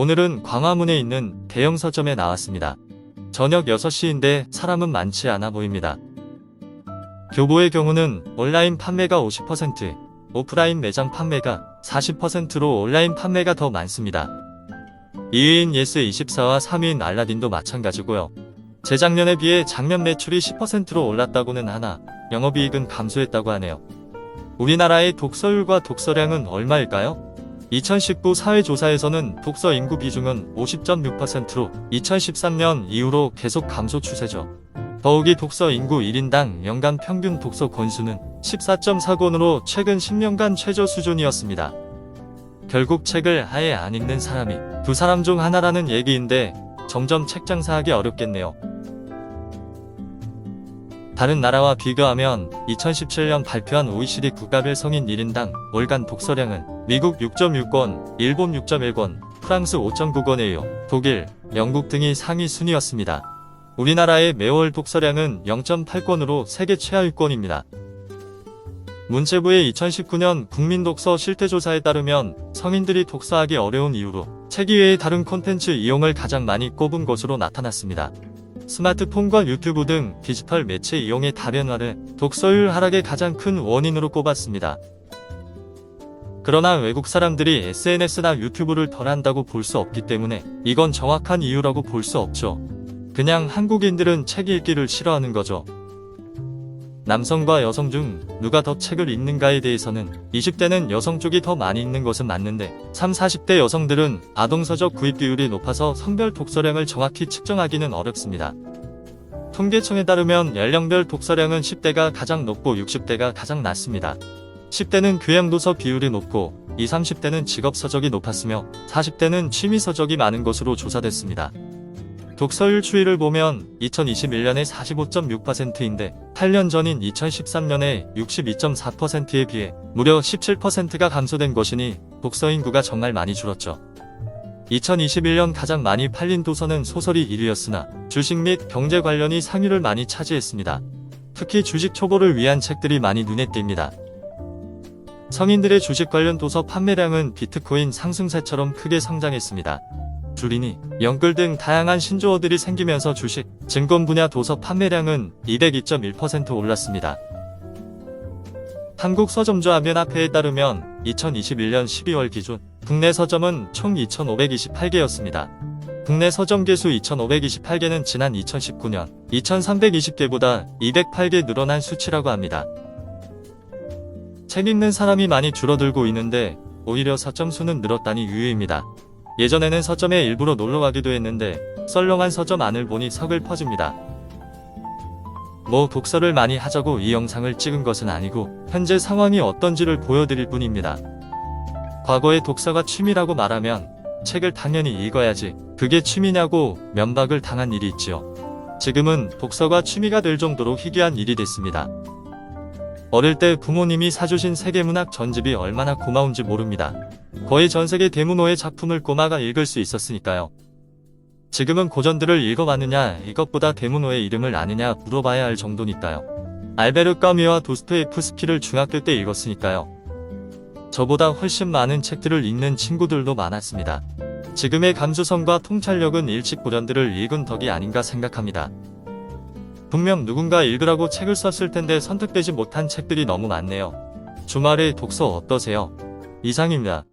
오늘은 광화문에 있는 대형 서점에 나왔습니다. 저녁 6시인데 사람은 많지 않아 보입니다. 교보의 경우는 온라인 판매가 50%, 오프라인 매장 판매가 40%로 온라인 판매가 더 많습니다. 2위인 예스24와 3위인 알라딘도 마찬가지고요. 재작년에 비해 작년 매출이 10%로 올랐다고는 하나 영업이익은 감소했다고 하네요. 우리나라의 독서율과 독서량은 얼마일까요? 2019 사회조사에서는 독서 인구 비중은 50.6%로 2013년 이후로 계속 감소 추세죠. 더욱이 독서 인구 1인당 연간 평균 독서 권수는 14.4권으로 최근 10년간 최저 수준이었습니다. 결국 책을 아예 안 읽는 사람이 두 사람 중 하나라는 얘기인데 점점 책 장사하기 어렵겠네요. 다른 나라와 비교하면 2017년 발표한 OECD 국가별 성인 1인당 월간 독서량은 미국 6.6권, 일본 6.1권, 프랑스 5.9권에 이어 독일, 영국 등이 상위 순위였습니다. 우리나라의 매월 독서량은 0.8권으로 세계 최하위권입니다. 문체부의 2019년 국민독서 실태조사에 따르면 성인들이 독서하기 어려운 이유로 책 이외의 다른 콘텐츠 이용을 가장 많이 꼽은 것으로 나타났습니다. 스마트폰과 유튜브 등 디지털 매체 이용의 다변화를 독서율 하락의 가장 큰 원인으로 꼽았습니다. 그러나 외국 사람들이 SNS나 유튜브를 덜 한다고 볼 수 없기 때문에 이건 정확한 이유라고 볼 수 없죠. 그냥 한국인들은 책 읽기를 싫어하는 거죠. 남성과 여성 중 누가 더 책을 읽는가에 대해서는 20대는 여성 쪽이 더 많이 읽는 것은 맞는데 3, 40대 여성들은 아동서적 구입 비율이 높아서 성별 독서량을 정확히 측정하기는 어렵습니다. 통계청에 따르면 연령별 독서량은 10대가 가장 높고 60대가 가장 낮습니다. 10대는 교양도서 비율이 높고 20, 30대는 직업서적이 높았으며 40대는 취미서적이 많은 것으로 조사됐습니다. 독서율 추이를 보면 2021년에 45.6%인데 8년 전인 2013년에 62.4%에 비해 무려 17%가 감소된 것이니 독서 인구가 정말 많이 줄었죠. 2021년 가장 많이 팔린 도서는 소설이 1위였으나 주식 및 경제 관련이 상위를 많이 차지했습니다. 특히 주식 초보를 위한 책들이 많이 눈에 띕니다. 성인들의 주식 관련 도서 판매량은 비트코인 상승세처럼 크게 성장했습니다. 주리니, 영끌 등 다양한 신조어들이 생기면서 주식, 증권 분야 도서 판매량은 202.1% 올랐습니다. 한국 서점주 아면화폐에 따르면 2021년 12월 기준 국내 서점은 총 2,528개였습니다. 국내 서점 개수 2,528개는 지난 2019년 2,320개보다 208개 늘어난 수치라고 합니다. 책 읽는 사람이 많이 줄어들고 있는데 오히려 서점 수는 늘었다니 유유입니다. 예전에는 서점에 일부러 놀러 가기도 했는데 썰렁한 서점 안을 보니 서글퍼집니다. 뭐 독서를 많이 하자고 이 영상을 찍은 것은 아니고 현재 상황이 어떤지를 보여드릴 뿐입니다. 과거에 독서가 취미라고 말하면 책을 당연히 읽어야지 그게 취미냐고 면박을 당한 일이 있지요. 지금은 독서가 취미가 될 정도로 희귀한 일이 됐습니다. 어릴 때 부모님이 사주신 세계문학 전집이 얼마나 고마운지 모릅니다. 거의 전 세계 대문호의 작품을 꼬마가 읽을 수 있었으니까요. 지금은 고전들을 읽어봤느냐 이것보다 대문호의 이름을 아느냐 물어봐야 할 정도니까요. 알베르 까미와 도스토예프스키를 중학교 때 읽었으니까요. 저보다 훨씬 많은 책들을 읽는 친구들도 많았습니다. 지금의 감수성과 통찰력은 일찍 고전들을 읽은 덕이 아닌가 생각합니다. 분명 누군가 읽으라고 책을 썼을 텐데 선택되지 못한 책들이 너무 많네요. 주말에 독서 어떠세요? 이상입니다.